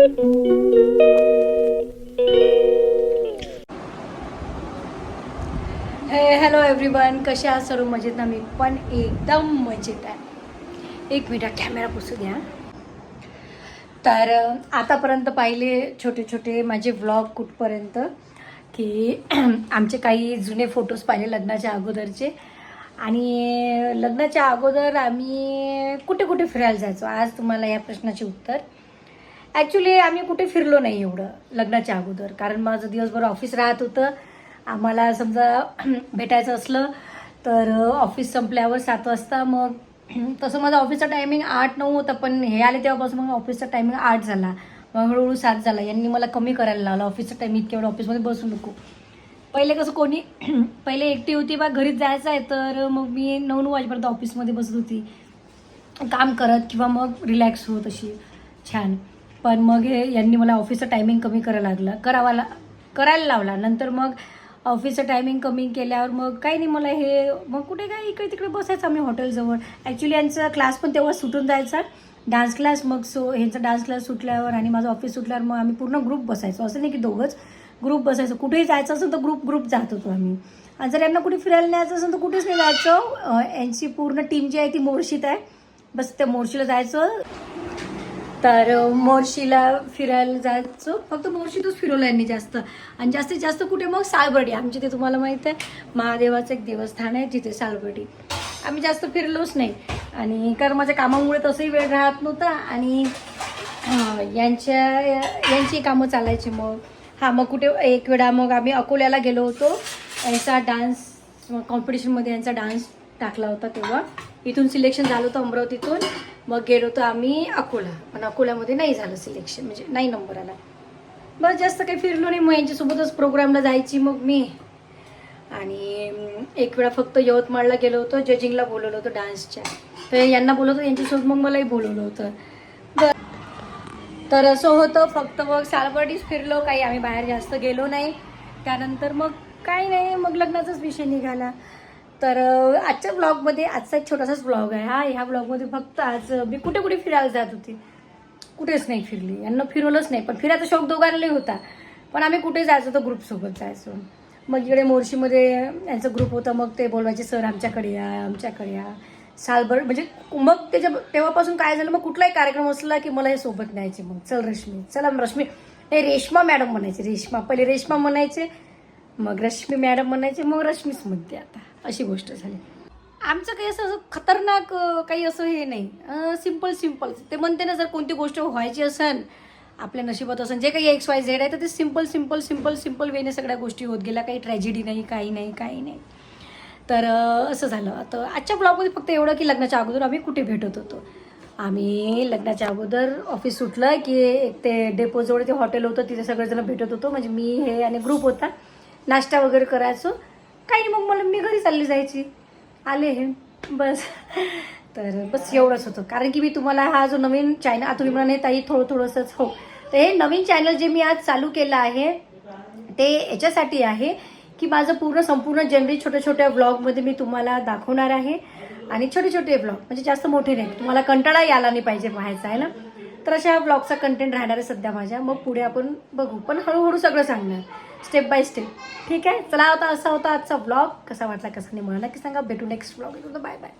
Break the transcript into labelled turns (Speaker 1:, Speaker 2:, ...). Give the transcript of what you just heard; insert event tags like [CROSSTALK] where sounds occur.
Speaker 1: हे hello everyone कसे आहात? सर्व मजेत ना? मी पण एकदम मजेत आहे. एक मिनिट कॅमेरा पुसू द्या. तर आतापर्यंत पाहिले छोटे छोटे माझे व्लॉग कुठपर्यंत की [CLEARS THROAT] आमचे काही जुने फोटोज पाहिले लग्नाच्या अगोदरचे. आणि लग्नाच्या अगोदर आम्ही कुठे कुठे फिरायला जायचो? आज तुम्हाला या प्रश्नाचे उत्तर. ॲक्च्युली आम्ही कुठे फिरलो नाही एवढं लग्नाच्या अगोदर. कारण माझं दिवसभर ऑफिस राहत होतं. आम्हाला समजा [CLEARS THROAT] भेटायचं असलं तर ऑफिस संपल्यावर सात वाजता मग [CLEARS THROAT] तसं माझं ऑफिसचा टायमिंग आठ नऊ होता. पण हे आले तेव्हापासून मग ऑफिसचा टायमिंग आठ झाला. मग हळूहळू सात झाला. यांनी मला कमी करायला लावलं. ऑफिसचा टायमिंग इतक्या वेळ ऑफिसमध्ये बसू नको. पहिले कसं कोणी [CLEARS THROAT] पहिले एकटी होती बा. घरीच जायचं आहे तर मग मी नऊ नऊ वाजेपर्यंत ऑफिसमध्ये बसत होती. काम करत किंवा मग रिलॅक्स होत अशी. छान. पण मग हे यांनी मला ऑफिसचं टायमिंग कमी करायला लागलं. करावा ला करायला लावला. नंतर मग ऑफिसचं टायमिंग कमी केल्यावर मग काही नाही मला हे मग कुठे काय इकडे तिकडे बसायचं आम्ही हॉटेलजवळ ॲक्च्युली यांचा क्लास पण तेव्हा सुटून जायचा. डान्स क्लास मग सो ह्यांचा डान्स क्लास सुटल्यावर आणि माझं ऑफिस सुटल्यावर मग आम्ही पूर्ण ग्रुप बसायचो. असं नाही की दोघंच ग्रुप बसायचो. कुठेही जायचं असेल तर ग्रुप ग्रुप जात होतो आम्ही. आणि जर यांना कुठे फिरायला न्यायचं असेल तर कुठेच नाही जायचं. यांची पूर्ण टीम जी आहे ती मोर्शीत आहे. बस त्या मोर्शीला जायचं. तर मोर्शीला फिरायला जायचो. फक्त मोर्शीतच फिरवलं यांनी जास्त. आणि जास्तीत जास्त कुठे मग सालबर्डी. आमच्या ते तुम्हाला माहीत आहे महादेवाचं एक देवस्थान आहे जिथे सालबर्डी. आम्ही जास्त फिरलोच नाही. आणि कारण माझ्या कामामुळे तसंही वेळ राहत नव्हता. आणि यांच्या यांची कामं चालायची मग. हां मग कुठे एक वेळा मग आम्ही अकोल्याला गेलो होतो. यांचा डान्स कॉम्पिटिशनमध्ये यांचा डान्स टाकला होता तेव्हा. इथून सिलेक्शन झालं होतं अमरावतीतून. मग गेलो होतो आम्ही अकोला. पण अकोल्यामध्ये नाही झालं सिलेक्शन म्हणजे नाही नंबर आला. बस जास्त काही फिरलो नाही. मग यांच्यासोबतच प्रोग्रामला जायची मग मी. आणि एक वेळा फक्त यवतमाळला गेलो होतो. जजिंगला बोलवलं होतं डान्सच्या. तर यांना बोलवतो होतं यांच्यासोबत मग मलाही बोलवलं होतं. बर. तर असं होतं फक्त मग सालबर्डीच फिरलो. काही आम्ही बाहेर जास्त गेलो नाही. त्यानंतर मग काही नाही. मग लग्नाचाच विषय निघाला. तर आजच्या ब्लॉगमध्ये आजचा एक छोटासाच ब्लॉग आहे. हा ह्या ब्लॉगमध्ये फक्त आज मी कुठे कुठे फिरायला जात होती. कुठेच नाही फिरली. यांना फिरवलंच नाही. पण फिरायचा शौक दोघांनाही होता. पण आम्ही कुठे जायचो तर ग्रुपसोबत जायचो. मग इकडे मोर्शीमध्ये यांचा ग्रुप होता. मग ते बोलवायचे सर आमच्याकडे या आमच्याकडे या. सालभर म्हणजे मग त्याच्या तेव्हापासून काय झालं मग कुठलाही कार्यक्रम असला की मला हे सोबत न्यायचे. मग चल रश्मी चला रश्मी. नाही रेश्मा मॅडम म्हणायचे. रेश्मा पहिले रेश्मा म्हणायचे. मग रश्मी मॅडम म्हणायचे. मग रश्मीच म्हणते आता. अशी गोष्ट झाली. आमचं काही असं असं खतरनाक काही असं हे नाही. सिंपल सिंपल ते म्हणते ना जर कोणती गोष्ट व्हायची असेल आपल्या नशिबात असेल जे काही एक्स वाय झेड आहे तर ते सिंपल सिंपल सिंपल सिंपल वेने सगळ्या गोष्टी होत गेल्या. काही ट्रॅजेडी नाही काही नाही काही नाही. तर असं झालं. तर आजच्या ब्लॉगमध्ये फक्त एवढं की लग्नाच्या अगोदर आम्ही कुठे भेटत होतो? आम्ही लग्नाच्या अगोदर ऑफिस सुटलं की एक ते डेपोजवळ ते हॉटेल होतं तिथे सगळेजण भेटत होतो. म्हणजे मी हे आणि ग्रुप होता. नाश्ता वगैरे करायचो. काही नाही, मग मला मी घरी चालली जायची. आले हे. बस. तर बस एवढंच होतं. कारण की मी तुम्हाला हा जो नवीन चॅनल आता तुम्ही म्हणाने ताई थोडं थोडंसंच. हो. तर हे नवीन चॅनल जे मी आज चालू केलं आहे ते याच्यासाठी आहे की माझं पूर्ण संपूर्ण जनरी छोट्या छोट्या व्लॉगमध्ये मी तुम्हाला दाखवणार आहे. आणि छोटे छोटे ब्लॉग म्हणजे जास्त मोठे नाही. तुम्हाला कंटाळा यायला नाही पाहिजे पाहायचा आहे ना? तर अशा ब्लॉगचा कंटेंट राहणार आहे सध्या माझ्या. मग पुढे आपण बघू. पण हळूहळू सगळं सांगणार. Step by step. ठीक आहे? चला होता असा होता आजचा ब्लॉग कसा वाटला कसा नाही मला नक्की सांगा. भेटू नेक्स्ट ब्लॉग बाय बाय